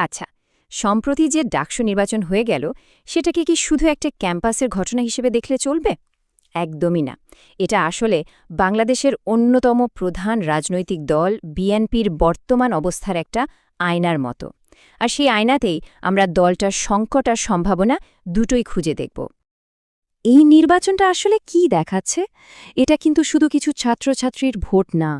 আচ্ছা সম্প্রতি যে ডাকসু নির্বাচন হয়ে গেল, সেটাকে কি শুধু একটা ক্যাম্পাসের ঘটনা হিসেবে দেখলে চলবে? একদমই না। এটা আসলে বাংলাদেশের অন্যতম প্রধান রাজনৈতিক দল বিএনপির বর্তমান অবস্থার একটা আয়নার মতো। আর সেই আয়নাতেই আমরা দলটার সংকট আর সম্ভাবনা দুটোই খুঁজে দেখব। এই নির্বাচনটা আসলে কি দেখাচ্ছে? এটা কিন্তু শুধু কিছু ছাত্রছাত্রীর ভোট না,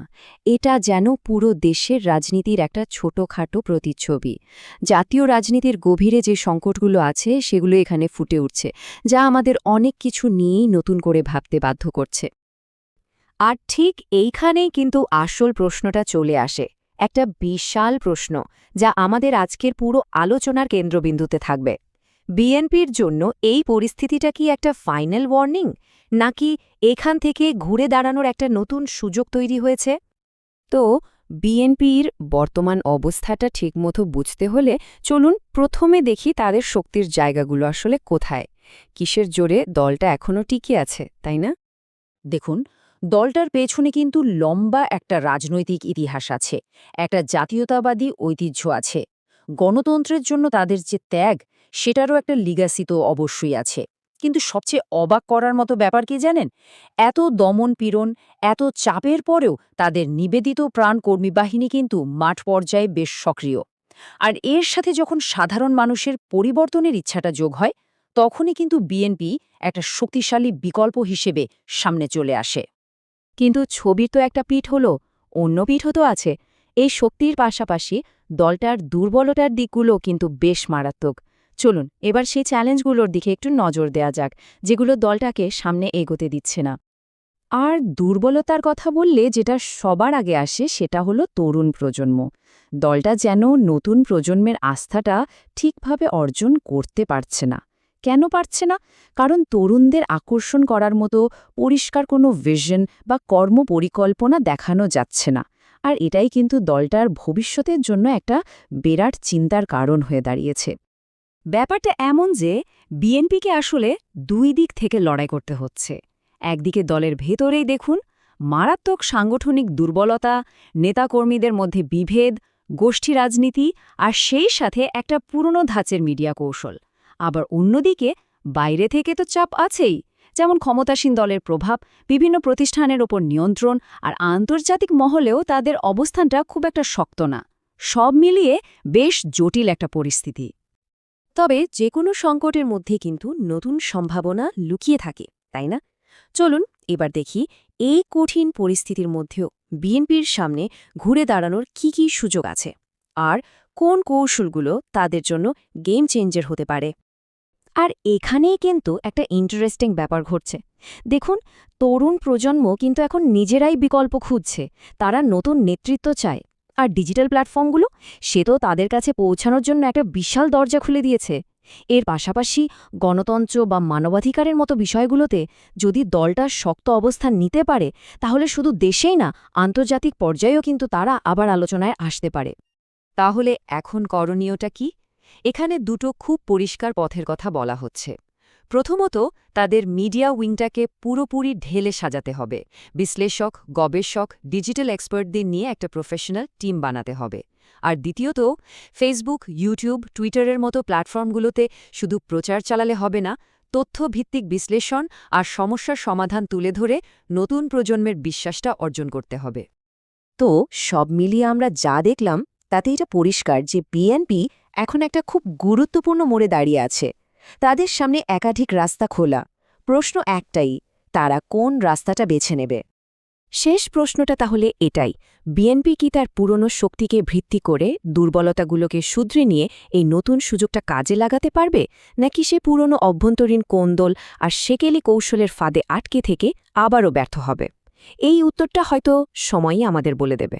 এটা যেন পুরো দেশের রাজনীতির একটা ছোটখাটো প্রতিচ্ছবি। জাতীয় রাজনীতির গভীরে যে সংকটগুলো আছে, সেগুলো এখানে ফুটে উঠছে, যা আমাদের অনেক কিছু নিয়েই নতুন করে ভাবতে বাধ্য করছে। আর ঠিক এইখানেই কিন্তু আসল প্রশ্নটা চলে আসে, একটা বিশাল প্রশ্ন, যা আমাদের আজকের পুরো আলোচনার কেন্দ্রবিন্দুতে থাকবে। বিএনপির জন্য এই পরিস্থিতিটা কি একটা ফাইনাল ওয়ার্নিং? নাকি এখান থেকে ঘুরে দাঁড়ানোর একটা নতুন সুযোগ তৈরি হয়েছে? তো বিএনপির বর্তমান অবস্থাটা ঠিকমতো বুঝতে হলে চলুন প্রথমে দেখি তাদের শক্তির জায়গাগুলো আসলে কোথায়। কিসের জোরে দলটা এখনও টিকে আছে, তাই না? দেখুন, দলটার পেছনে কিন্তু লম্বা একটা রাজনৈতিক ইতিহাস আছে, একটা জাতীয়তাবাদী ঐতিহ্য আছে। গণতন্ত্রের জন্য তাদের যে ত্যাগ সেটারও একটা লিগাসি তো অবশ্যই আছে। কিন্তু সবচেয়ে অবাক করার মতো ব্যাপার কি জানেন? এত দমন পীড়ন, এত চাপের পরেও তাদের নিবেদিত প্রাণ কর্মী বাহিনী কিন্তু মাঠ পর্যায়ে বেশ সক্রিয়। আর এর সাথে যখন সাধারণ মানুষের পরিবর্তনের ইচ্ছাটা যোগ হয়, তখনই কিন্তু বিএনপি একটা শক্তিশালী বিকল্প হিসেবে সামনে চলে আসে। কিন্তু ছবির তো একটা পিঠ হলো, অন্য পিঠও তো আছে। এই শক্তির পাশাপাশি দলটার দুর্বলতার দিকগুলো কিন্তু বেশ মারাত্মক। চলুন, এবার সেই চ্যালেঞ্জগুলোর দিকে একটু নজর দেয়া যাক, যেগুলো দলটাকে সামনে এগোতে দিচ্ছে না। আর দুর্বলতার কথা বললে যেটা সবার আগে আসে সেটা হলো তরুণ প্রজন্ম। দলটা যেন নতুন প্রজন্মের আস্থাটা ঠিকভাবে অর্জন করতে পারছে না। কেন পারছে না? কারণ তরুণদের আকর্ষণ করার মতো পরিষ্কার কোনো ভিশন বা কর্মপরিকল্পনা দেখানো যাচ্ছে না। আর এটাই কিন্তু দলটার ভবিষ্যতের জন্য একটা বিরাট চিন্তার কারণ হয়ে দাঁড়িয়েছে। ব্যাপারটা এমন যে বিএনপিকে আসলে দুই দিক থেকে লড়াই করতে হচ্ছে। একদিকে দলের ভেতরেই দেখুন, মারাত্মক সাংগঠনিক দুর্বলতা, নেতাকর্মীদের মধ্যে বিভেদ, গোষ্ঠী রাজনীতি আর সেই সাথে একটা পুরনো ধাঁচের মিডিয়া কৌশল। আবার অন্যদিকে বাইরে থেকে তো চাপ আছেই, যেমন ক্ষমতাসীন দলের প্রভাব, বিভিন্ন প্রতিষ্ঠানের ওপর নিয়ন্ত্রণ আর আন্তর্জাতিক মহলেও তাদের অবস্থানটা খুব একটা শক্ত না। সব মিলিয়ে বেশ জটিল একটা পরিস্থিতি। তবে যে কোনো সংকটের মধ্যে কিন্তু নতুন সম্ভাবনা লুকিয়ে থাকে, তাই না? চলুন এবার দেখি এই কঠিন পরিস্থিতির মধ্যেও বিএনপির সামনে ঘুরে দাঁড়ানোর কি কি সুযোগ আছে আর কোন কৌশলগুলো তাদের জন্য গেম চেঞ্জার হতে পারে। আর এখানেই কিন্তু একটা ইন্টারেস্টিং ব্যাপার ঘটছে। দেখুন, তরুণ প্রজন্ম কিন্তু এখন নিজেরাই বিকল্প খুঁজছে। তারা নতুন নেতৃত্ব চায়। আর ডিজিটাল প্ল্যাটফর্মগুলো, সে তো তাদের কাছে পৌঁছানোর জন্য একটা বিশাল দরজা খুলে দিয়েছে। এর পাশাপাশি গণতন্ত্র বা মানবাধিকারের মতো বিষয়গুলোতে যদি দলটা শক্ত অবস্থান নিতে পারে, তাহলে শুধু দেশেই না, আন্তর্জাতিক পর্যায়েও কিন্তু তারা আবার আলোচনায় আসতে পারে। তাহলে এখন করণীয়টা কি? এখানে দুটো খুব পরিষ্কার পথের কথা বলা হচ্ছে। প্রথমত, তাদের মিডিয়া উইংটাকে পুরোপুরি ঢেলে সাজাতে হবে। বিশ্লেষক, গবেষক, ডিজিটাল এক্সপার্টদের নিয়ে একটা প্রফেশনাল টিম বানাতে হবে। আর দ্বিতীয়ত, ফেসবুক, ইউটিউব, টুইটারের মতো প্ল্যাটফর্মগুলোতে শুধু প্রচার চালালে হবে না, তথ্যভিত্তিক বিশ্লেষণ আর সমস্যার সমাধান তুলে ধরে নতুন প্রজন্মের বিশ্বাসটা অর্জন করতে হবে। তো, সব মিলিয়ে আমরা যা দেখলাম, তাতে এটা পরিষ্কার যে বিএনপি এখন একটা খুব গুরুত্বপূর্ণ মোড়ে দাঁড়িয়ে আছে। তাদের সামনে একাধিক রাস্তা খোলা। প্রশ্ন একটাই, তারা কোন রাস্তাটা বেছে নেবে? শেষ প্রশ্নটা তাহলে এটাই, বিএনপি কি তার পুরনো শক্তিকে ভিত্তি করে দুর্বলতাগুলোকে শুধরে নিয়ে এই নতুন সুযোগটা কাজে লাগাতে পারবে? নাকি সে পুরনো অভ্যন্তরীণ কোন্দল আর সেকেলি কৌশলের ফাঁদে আটকে থেকে আবারও ব্যর্থ হবে? এই উত্তরটা হয়তো সময়ই আমাদের বলে দেবে।